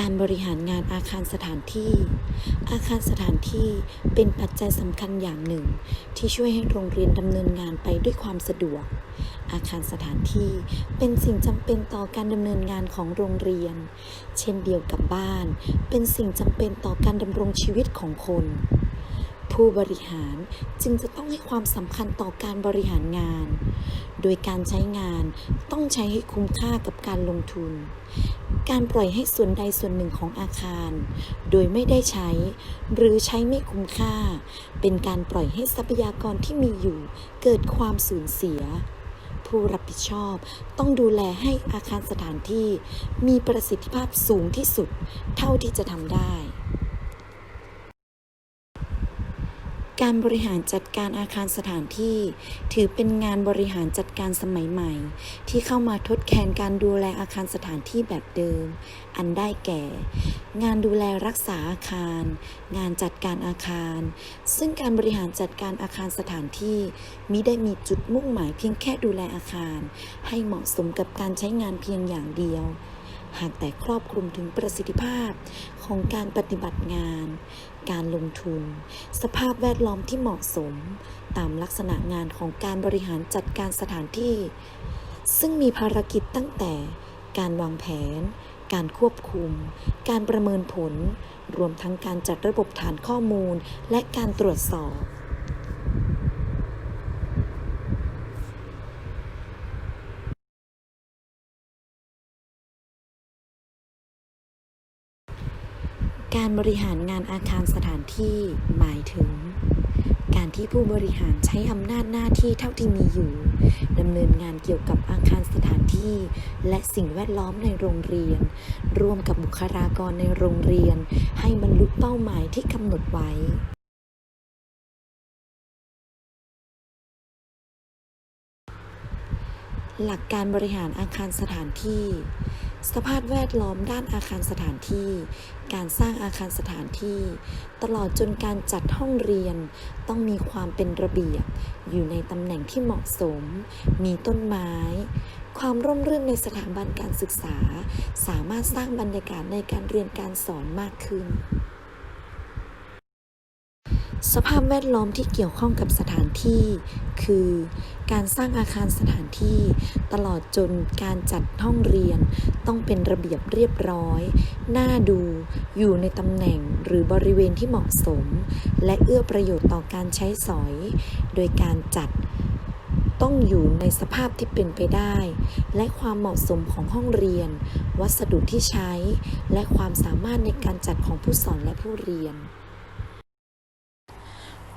การบริหารงานอาคารสถานที่ อาคารสถานที่เป็นปัจจัยสำคัญอย่างหนึ่ง ที่ช่วยให้โรงเรียนดำเนินงานไปด้วยความสะดวก อาคารสถานที่เป็นสิ่งจำเป็นต่อการดำเนินงานของโรงเรียน เช่นเดียวกับบ้าน เป็นสิ่งจำเป็นต่อการดำรงชีวิตของคน ผู้บริหารจึงจะต้องให้ความสำคัญต่อการบริหารงาน โดยการใช้งานต้องใช้ให้คุ้มค่ากับการลงทุน การปล่อยให้ส่วนใดส่วนหนึ่งของอาคาร โดยไม่ได้ใช้ หรือใช้ไม่คุ้มค่า เป็นการปล่อยให้ทรัพยากรที่มีอยู่ เกิดความสูญเสีย ผู้รับผิดชอบต้องดูแลให้อาคารสถานที่ มีประสิทธิภาพสูงที่สุด เท่าที่จะทำได้ การบริหารจัดการอาคารสถานที่ ถือเป็นงานบริหารจัดการสมัยใหม่ ที่เข้ามาทดแทนการดูแลอาคารสถานที่แบบเดิม อันได้แก่ งานดูแลรักษาอาคาร งานจัดการอาคาร ซึ่งการบริหารจัดการอาคารสถานที่มิได้มีจุดมุ่งหมายเพียงแค่ดูแลอาคาร ให้เหมาะสมกับการใช้งานเพียงอย่างเดียว หากแต่ครอบคลุมถึงประสิทธิภาพของการปฏิบัติงาน การลงทุน สภาพแวดล้อมที่เหมาะสม ตามลักษณะงานของการบริหารจัดการสถานที่ ซึ่งมีภารกิจตั้งแต่ การวางแผน การควบคุม การประเมินผล รวมทั้งการจัดระบบฐานข้อมูลและการตรวจสอบ บริหารงานอาคารสถานที่หมายถึง การที่ผู้บริหารใช้อำนาจหน้าที่เท่าที่มีอยู่ดำเนินงานเกี่ยวกับอาคารสถานที่ และสิ่งแวดล้อมในโรงเรียน ร่วมกับบุคลากรในโรงเรียน ให้บรรลุเป้าหมายที่กำหนดไว้หลักการบริหารอาคารสถานที่ สภาพแวดล้อมด้านอาคารสถานที่ การสร้างอาคารสถานที่ ตลอดจนการจัดห้องเรียน ต้องมีความเป็นระเบียบ อยู่ในตำแหน่งที่เหมาะสม มีต้นไม้ ความร่มรื่นในสถาบันการศึกษา สามารถสร้างบรรยากาศในการเรียนการสอนมากขึ้น สภาพแวดล้อมที่เกี่ยวข้องกับสถานที่ คือการสร้างอาคารสถานที่ ตลอดจนการจัดห้องเรียน ต้องเป็นระเบียบเรียบร้อย น่าดูอยู่ในตำแหน่งหรือบริเวณที่เหมาะสม และเอื้อประโยชน์ต่อการใช้สอย โดยการจัดต้องอยู่ในสภาพที่เป็นไปได้ และความเหมาะสมของห้องเรียน วัสดุที่ใช้ และความสามารถในการจัดของผู้สอนและผู้เรียน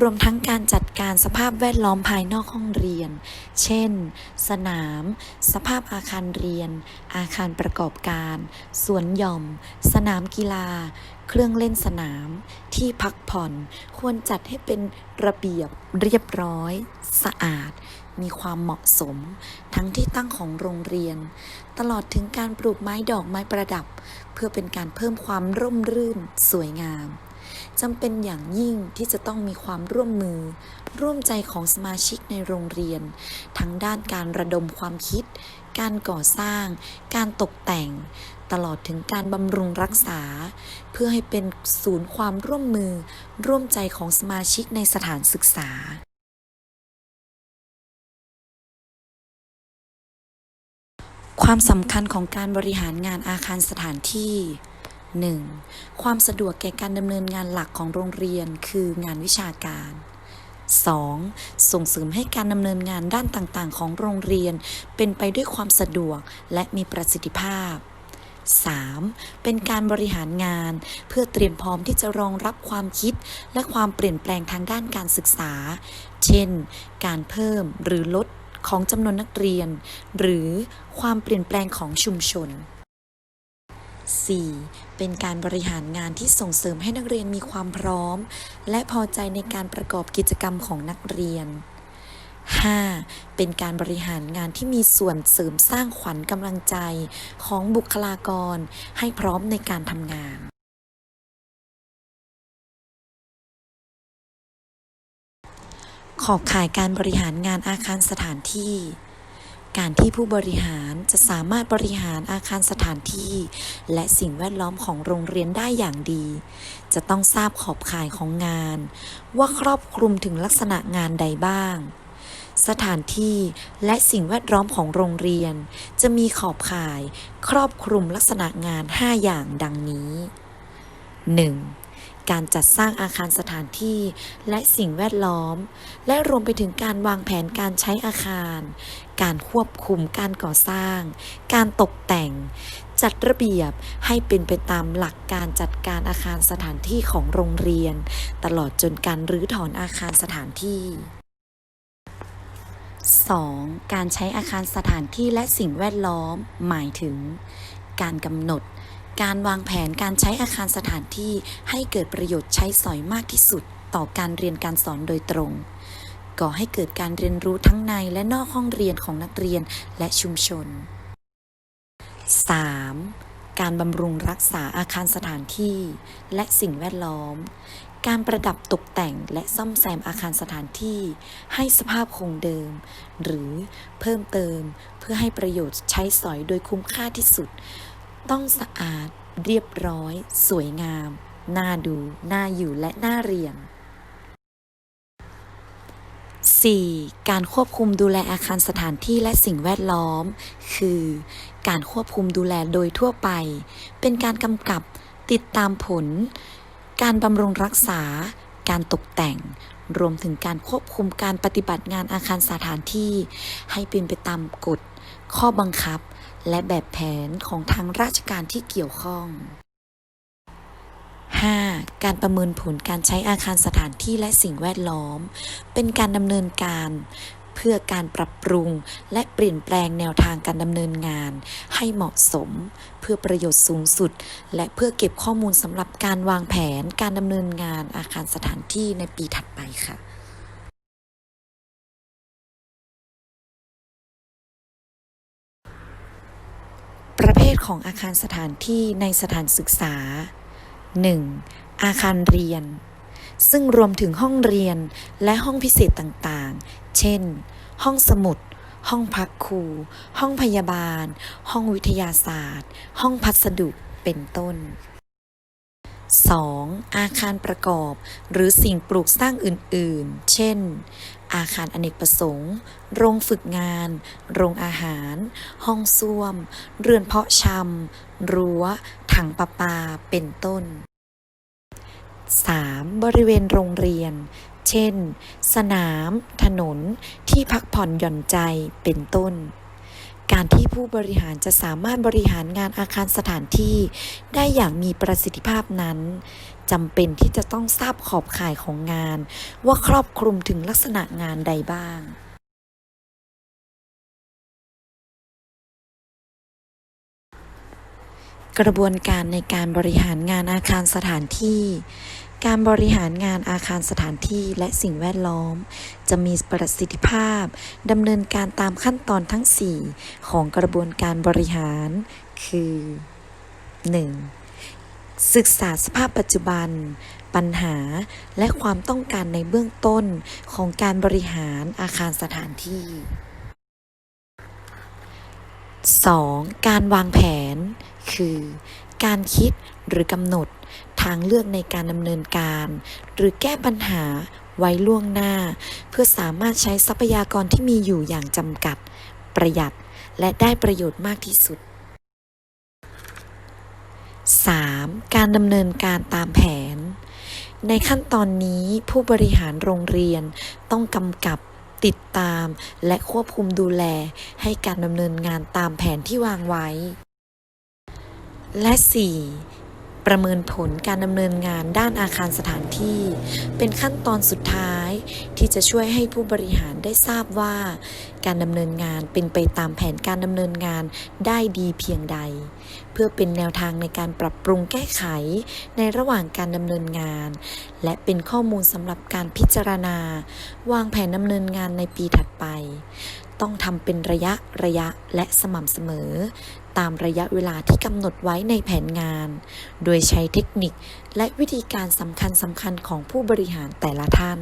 รวมทั้งการจัดการสภาพแวดล้อมภายนอกห้องเรียน เช่น สนาม สภาพอาคารเรียน อาคารประกอบการ สวนหย่อม สนามกีฬา เครื่องเล่นสนาม ที่พักผ่อน ควรจัดให้เป็นระเบียบเรียบร้อย สะอาด มีความเหมาะสม ทั้งที่ตั้งของโรงเรียน ตลอดถึงการปลูกไม้ดอกไม้ประดับ เพื่อเป็นการเพิ่มความร่มรื่น สวยงาม จำเป็นอย่างยิ่งที่จะต้องมีความร่วมมือ ร่วมใจของสมาชิกในโรงเรียน ทั้งด้านการระดมความคิด การก่อสร้าง การตกแต่ง ตลอดถึงการบำรุงรักษา เพื่อให้เป็นศูนย์ความร่วมมือ ร่วมใจของสมาชิกในสถานศึกษาความสำคัญของการบริหารงานอาคารสถานที่ 1. ความสะดวกแก่การดำเนินงานหลักของโรงเรียนคืองานวิชาการ 2. ส่งเสริมให้การดำเนินงานด้านต่างๆ ของโรงเรียน เป็นไปด้วยความสะดวกและมีประสิทธิภาพ 3. เป็นการบริหารงาน เพื่อเตรียมพร้อมที่จะรองรับความคิด และความเปลี่ยนแปลงทางด้านการศึกษา เช่น การเพิ่มหรือลดของจำนวนนักเรียน หรือความเปลี่ยนแปลงของชุมชน 4. เป็นการบริหารงานที่ส่งเสริมให้นักเรียนมีความพร้อม และพอใจในการประกอบกิจกรรมของนักเรียน 5. เป็นการบริหารงานที่มีส่วนเสริมสร้างขวัญกำลังใจของบุคลากร ให้พร้อมในการทำงานขอบข่ายการบริหารงานอาคารสถานที่ การที่ผู้บริหารจะสามารถบริหารอาคารสถานที่ และสิ่งแวดล้อมของโรงเรียนได้อย่างดี จะต้องทราบขอบข่ายของงาน ว่าครอบคลุมถึงลักษณะงานใดบ้าง สถานที่และสิ่งแวดล้อมของโรงเรียน จะมีขอบข่าย ครอบคลุมลักษณะงาน 5 อย่างดังนี้ 1. การจัดสร้างอาคารสถานที่ และสิ่งแวดล้อม และรวมไปถึงการวางแผนการใช้อาคาร การควบคุมการก่อสร้าง การตกแต่ง จัดระเบียบให้เป็นไปตามหลักการจัดการอาคารสถานที่ของโรงเรียน ตลอดจนการรื้อถอนอาคารสถานที่ 2. การใช้อาคารสถานที่และสิ่งแวดล้อม หมายถึง การกำหนด การวางแผนการใช้อาคารสถานที่ให้เกิดประโยชน์ใช้สอยมากที่สุดต่อการเรียนการสอนโดยตรง ก่อให้เกิดการเรียนรู้ทั้งในและนอกห้องเรียนของนักเรียนและชุมชน 3. การบำรุงรักษาอาคารสถานที่และสิ่งแวดล้อม การประดับตกแต่งและซ่อมแซมอาคารสถานที่ ให้สภาพคงเดิม หรือเพิ่มเติมเพื่อให้ประโยชน์ใช้สอยโดยคุ้มค่าที่สุด ต้องสะอาด เรียบร้อย สวยงาม น่าดู น่าอยู่และน่าเรียน 4. การควบคุมดูแลอาคารสถานที่และสิ่งแวดล้อม คือ การควบคุมดูแลโดยทั่วไป เป็นการกำกับติดตามผล การบำรุงรักษา การตกแต่ง รวมถึงการควบคุมการปฏิบัติงานอาคารสถานที่ ให้เป็นไปตามกฎ ข้อบังคับ และแบบแผนของทางราชการที่เกี่ยวข้อง 5. การประเมินผลการใช้อาคารสถานที่และสิ่งแวดล้อม เป็นการดำเนินการ เพื่อการปรับปรุงและเปลี่ยนแปลงแนวทางการดำเนินงาน ให้เหมาะสม เพื่อประโยชน์สูงสุด และเพื่อเก็บข้อมูลสำหรับการวางแผนการดำเนินงานอาคารสถานที่ในปีถัดไปค่ะ ประเภทของอาคารสถานที่ในสถานศึกษา 1. อาคารเรียน ซึ่งรวมถึงห้องเรียนและห้องพิเศษต่างๆ เช่น ห้องสมุด ห้องพักครู ห้องพยาบาล ห้องวิทยาศาสตร์ ห้องพัสดุ เป็นต้น 2. อาคารประกอบ หรือสิ่งปลูกสร้างอื่นๆ เช่น อาคารอเนกประสงค์ โรงฝึกงาน โรงอาหาร ห้องส้วม เรือนเพาะชำ รั้ว ถังประปา เป็นต้น 3. บริเวณโรงเรียน เช่น สนาม ถนน ที่พักผ่อนหย่อนใจ เป็นต้น การที่ผู้บริหารจะสามารถบริหารงานอาคารสถานที่ ได้อย่างมีประสิทธิภาพนั้นจำเป็นที่จะต้องทราบขอบข่ายของงาน ว่าครอบคลุมถึงลักษณะงานใดบ้างกระบวนการในการบริหารงานอาคารสถานที่ การบริหารงานอาคารสถานที่และสิ่งแวดล้อม จะมีประสิทธิภาพดำเนินการตามขั้นตอนทั้ง 4 ของกระบวนการบริหาร คือ 1. ศึกษาสภาพปัจจุบัน ปัญหาและความต้องการในเบื้องต้นของการบริหารอาคารสถานที่ 2. การวางแผน คือ การคิดหรือกำหนด ทางเลือกในการดำเนินการ หรือแก้ปัญหาไว้ล่วงหน้า เพื่อสามารถใช้ทรัพยากรที่มีอยู่อย่างจำกัด ประหยัดและได้ประโยชน์มากที่สุด 3. การดำเนินการตามแผน ในขั้นตอนนี้ผู้บริหารโรงเรียนต้องกำกับติดตามและควบคุมดูแลให้การดำเนินงานตามแผนที่วางไว้ และ 4. ประเมินผลการดำเนินงานด้านอาคารสถานที่ เป็นขั้นตอนสุดท้าย ที่จะช่วยให้ผู้บริหารได้ทราบว่า การดำเนินงานเป็นไปตามแผนการดำเนินงานได้ดีเพียงใด เพื่อเป็นแนวทางในการปรับปรุงแก้ไขในระหว่างการดำเนินงาน และเป็นข้อมูลสำหรับการพิจารณา วางแผนดำเนินงานในปีถัดไป ต้องทำเป็นระยะระยะและสม่ำเสมอ ตามระยะเวลาที่กำหนดไว้ในแผนงาน โดยใช้เทคนิคและวิธีการสำคัญสำคัญของผู้บริหารแต่ละท่าน